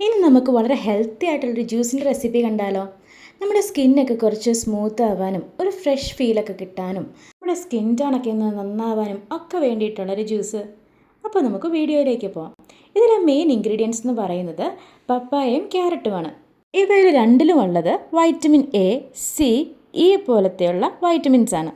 ഇനി നമുക്ക് വളരെ ഹെൽത്തി ആയിട്ടുള്ളൊരു ജ്യൂസിന്റെ റെസിപ്പി കണ്ടാലോ? നമ്മുടെ സ്കിന്നൊക്കെ കുറച്ച് സ്മൂത്ത് ആവാനും ഒരു ഫ്രഷ് ഫീലൊക്കെ കിട്ടാനും നമ്മുടെ സ്കിൻ ടോണൊക്കെ ഒന്ന് നന്നാവാനും ഒക്കെ വേണ്ടിയിട്ടുള്ളൊരു ജ്യൂസ് അപ്പോൾ നമുക്ക് വീഡിയോയിലേക്ക് പോകാം ഇതിലെ മെയിൻ ഇൻഗ്രീഡിയൻസ് എന്ന് പറയുന്നത് പപ്പായയും ക്യാരറ്റുമാണ് ഇവയിൽ രണ്ടിലും ഉള്ളത് വൈറ്റമിൻ എ സി ഇ പോലത്തെയുള്ള വൈറ്റമിൻസ് ആണ്.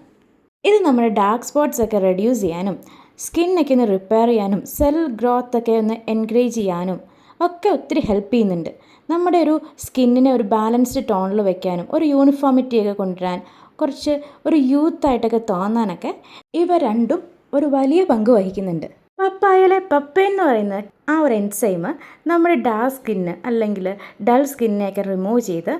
ഇത് നമ്മുടെ ഡാർക്ക് സ്പോട്ട്സ് ഒക്കെ റെഡ്യൂസ് ചെയ്യാനും സ്കിന്നൊക്കെ ഒന്ന് റിപ്പയർ ചെയ്യാനും സെൽ ഗ്രോത്ത് ഒക്കെ ഒന്ന് എൻകറേജ് ചെയ്യാനും ഒക്കെ ഒത്തിരി ഹെൽപ്പ് ചെയ്യുന്നുണ്ട്. നമ്മുടെ ഒരു സ്കിന്നിനെ ഒരു ബാലൻസ്ഡ് ടോണിൽ വെക്കാനും ഒരു യൂണിഫോമിറ്റിയൊക്കെ കൊണ്ടുവരാൻ കുറച്ച് ഒരു യൂത്തായിട്ടൊക്കെ തോന്നാനൊക്കെ ഇവ രണ്ടും ഒരു വലിയ പങ്ക് വഹിക്കുന്നുണ്ട്. പപ്പായയിലെ പപ്പ എന്ന് പറയുന്ന ആ ഒരു എൻസൈമ് നമ്മുടെ ഡാർക്ക് സ്കിന്ന് അല്ലെങ്കിൽ ഡൾ സ്കിന്നിനെയൊക്കെ റിമൂവ് ചെയ്ത്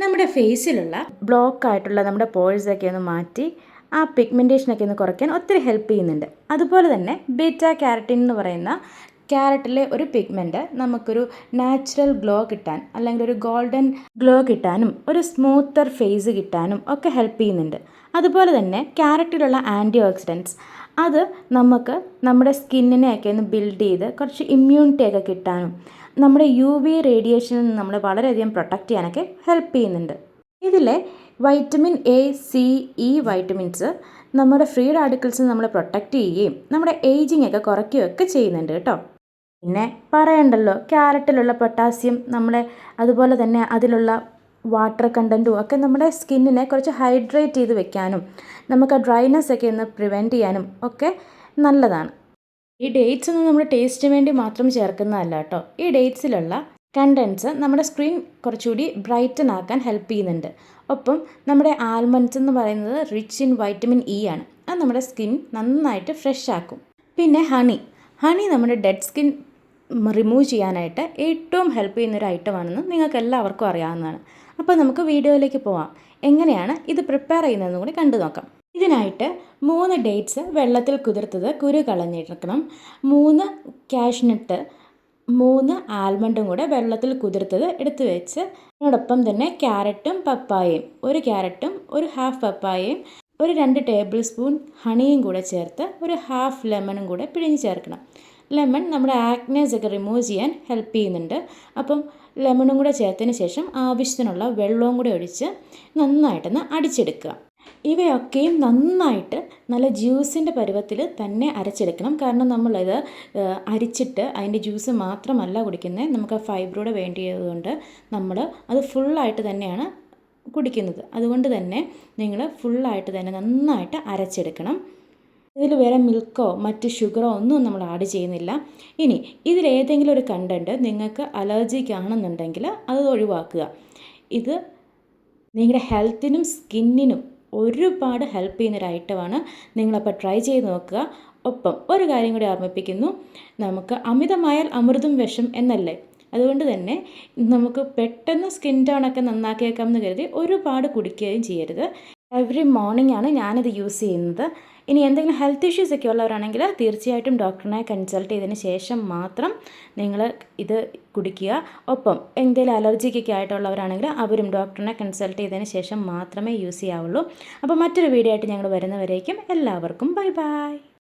നമ്മുടെ ഫേസിലുള്ള ബ്ലോക്ക് ആയിട്ടുള്ള നമ്മുടെ പോഴ്സൊക്കെ ഒന്ന് മാറ്റി ആ പിഗ്മെന്റേഷനൊക്കെ ഒന്ന് കുറയ്ക്കാൻ ഒത്തിരി ഹെൽപ്പ് ചെയ്യുന്നുണ്ട്. അതുപോലെ തന്നെ ബീറ്റ കാരറ്റിൻ എന്ന് പറയുന്ന ക്യാരറ്റിലെ ഒരു പിഗ്മെന്റ് നമുക്കൊരു നാച്ചുറൽ ഗ്ലോ കിട്ടാൻ അല്ലെങ്കിൽ ഒരു ഗോൾഡൻ ഗ്ലോ കിട്ടാനും ഒരു സ്മൂത്തർ ഫേസ് കിട്ടാനും ഒക്കെ ഹെൽപ്പ് ചെയ്യുന്നുണ്ട്. അതുപോലെ തന്നെ ക്യാരറ്റിലുള്ള ആന്റി ഓക്സിഡൻസ് അത് നമുക്ക് നമ്മുടെ സ്കിന്നിനെയൊക്കെ ഒന്ന് ബിൽഡ് ചെയ്ത് കുറച്ച് ഇമ്മ്യൂണിറ്റി ഒക്കെ കിട്ടാനും നമ്മുടെ യു വി റേഡിയേഷനിൽ നിന്ന് നമ്മളെ വളരെയധികം പ്രൊട്ടക്റ്റ് ചെയ്യാനൊക്കെ ഹെൽപ്പ് ചെയ്യുന്നുണ്ട്. ഇതിലെ vitamin A C E vitamins നമ്മുടെ ഫ്രീ റാഡിക്കൽസ് നമ്മളെ പ്രൊട്ടക്റ്റ് ചെയ്യുകയും നമ്മുടെ ഏജിങ് ഒക്കെ കുറയ്ക്കുകയൊക്കെ ചെയ്യുന്നുണ്ട് കേട്ടോ. പിന്നെ പറയണ്ടല്ലോ ക്യാരറ്റിലുള്ള പൊട്ടാസ്യം നമ്മളെ അതുപോലെ തന്നെ അതിലുള്ള വാട്ടർ കണ്ടന്റും ഒക്കെ നമ്മുടെ സ്കിന്നിനെ കുറച്ച് ഹൈഡ്രേറ്റ് ചെയ്ത് വെക്കാനും നമുക്ക് ആ ഡ്രൈനെസ് ഒക്കെ ഒന്ന് പ്രിവെന്റ് ചെയ്യാനും ഒക്കെ നല്ലതാണ്. ഈ ഡേറ്റ്സ് ഒന്നും നമ്മൾ ടേസ്റ്റിന് വേണ്ടി മാത്രം ചേർക്കുന്നതല്ല കേട്ടോ. ഈ ഡേറ്റ്സിലുള്ള കണ്ടൻസ് നമ്മുടെ സ്ക്രീൻ കുറച്ചുകൂടി ബ്രൈറ്റൻ ആക്കാൻ ഹെൽപ്പ് ചെയ്യുന്നുണ്ട്. ഒപ്പം നമ്മുടെ ആൽമണ്ട്സ് എന്ന് പറയുന്നത് റിച്ച് ഇൻ വൈറ്റമിൻ ഇ ആണ്. അത് നമ്മുടെ സ്കിൻ നന്നായിട്ട് ഫ്രഷ് ആക്കും. പിന്നെ ഹണി ഹണി നമ്മുടെ ഡെഡ് സ്കിൻ റിമൂവ് ചെയ്യാനായിട്ട് ഏറ്റവും ഹെൽപ്പ് ചെയ്യുന്നൊരു ഐറ്റമാണെന്ന് നിങ്ങൾക്ക് എല്ലാവർക്കും അറിയാവുന്നതാണ്. അപ്പോൾ നമുക്ക് വീഡിയോയിലേക്ക് പോവാം. എങ്ങനെയാണ് ഇത് പ്രിപ്പയർ ചെയ്യുന്നതെന്ന് കൂടി കണ്ടു നോക്കാം. ഇതിനായിട്ട് മൂന്ന് ഡേറ്റ്സ് വെള്ളത്തിൽ കുതിർത്തത് കുരു കളഞ്ഞെടുക്കണം മൂന്ന് കാഷ്നട്ട് മൂന്ന് ആൽമണ്ടും കൂടെ വെള്ളത്തിൽ കുതിർത്തത് എടുത്തു വെച്ച് അതിനോടൊപ്പം തന്നെ ക്യാരറ്റും പപ്പായയും ഒരു ക്യാരറ്റും ഒരു ഹാഫ് പപ്പായയും ഒരു രണ്ട് ടേബിൾ സ്പൂൺ ഹണിയും കൂടെ ചേർത്ത് ഒരു ഹാഫ് ലെമണും കൂടെ പിഴിഞ്ഞ് ചേർക്കണം. ലെമൺ നമ്മുടെ ആക്നേസ് ഒക്കെ റിമൂവ് ചെയ്യാൻ ഹെൽപ്പ് ചെയ്യുന്നുണ്ട്. അപ്പം ലെമണും കൂടെ ചേർത്തതിന് ശേഷം ആവശ്യത്തിനുള്ള വെള്ളവും കൂടെ ഒഴിച്ച് നന്നായിട്ടൊന്ന് അടിച്ചെടുക്കുക. ഇവയൊക്കെയും നന്നായിട്ട് നല്ല ജ്യൂസിന്റെ പരുവത്തിൽ തന്നെ അരച്ചെടുക്കണം. കാരണം നമ്മളിത് അരിച്ചിട്ട് അതിന്റെ ജ്യൂസ് മാത്രമല്ല കുടിക്കുന്നത്. നമുക്ക് ആ ഫൈബറോട് വേണ്ടിയതുകൊണ്ട് നമ്മൾ അത് ഫുള്ളായിട്ട് തന്നെയാണ് കുടിക്കുന്നത്. അതുകൊണ്ട് തന്നെ നിങ്ങൾ ഫുള്ളായിട്ട് തന്നെ നന്നായിട്ട് അരച്ചെടുക്കണം. ഇതിൽ വേറെ മിൽക്കോ മറ്റ് ഷുഗറോ ഒന്നും നമ്മൾ ആഡ് ചെയ്യുന്നില്ല. ഇനി ഇതിലേതെങ്കിലും ഒരു കണ്ടന്റ് നിങ്ങൾക്ക് അലർജിക്ക് ആണെന്നുണ്ടെങ്കിൽ അത് ഒഴിവാക്കുക. ഇത് നിങ്ങളുടെ ഹെൽത്തിനും സ്കിന്നിനും ഒരുപാട് ഹെൽപ്പ് ചെയ്യുന്നൊരു ഐറ്റമാണ് നിങ്ങളപ്പോൾ ട്രൈ ചെയ്ത് നോക്കുക. ഒപ്പം ഒരു കാര്യം കൂടി ഓർമ്മിപ്പിക്കുന്നു. നമുക്ക് അമിതമായാൽ അമൃതും വിഷം എന്നല്ലേ? അതുകൊണ്ട് തന്നെ നമുക്ക് പെട്ടെന്ന് സ്കിൻ ടോണൊക്കെ നന്നാക്കിയേക്കാം എന്ന് കരുതി ഒരുപാട് കുടിക്കുകയും ചെയ്യരുത്. എവറി മോർണിംഗ് ആണ് ഞാനിത് യൂസ് ചെയ്യുന്നത്. ഇനി എന്തെങ്കിലും ഹെൽത്ത് ഇഷ്യൂസ് ഒക്കെ ഉള്ളവരാണെങ്കിൽ തീർച്ചയായിട്ടും ഡോക്ടറിനെ കൺസൾട്ട് ചെയ്തതിന് ശേഷം മാത്രം നിങ്ങൾ ഇത് കുടിക്കുക. ഒപ്പം എന്തെങ്കിലും അലർജിക്കൊക്കെ ആയിട്ടുള്ളവരാണെങ്കിൽ അവരും ഡോക്ടറിനെ കൺസൾട്ട് ചെയ്തതിന് ശേഷം മാത്രമേ യൂസ് ചെയ്യാവുള്ളൂ. അപ്പോൾ മറ്റൊരു വീഡിയോ ആയിട്ട് ഞങ്ങൾ വരുന്നവരേക്കും എല്ലാവർക്കും ബൈ ബൈ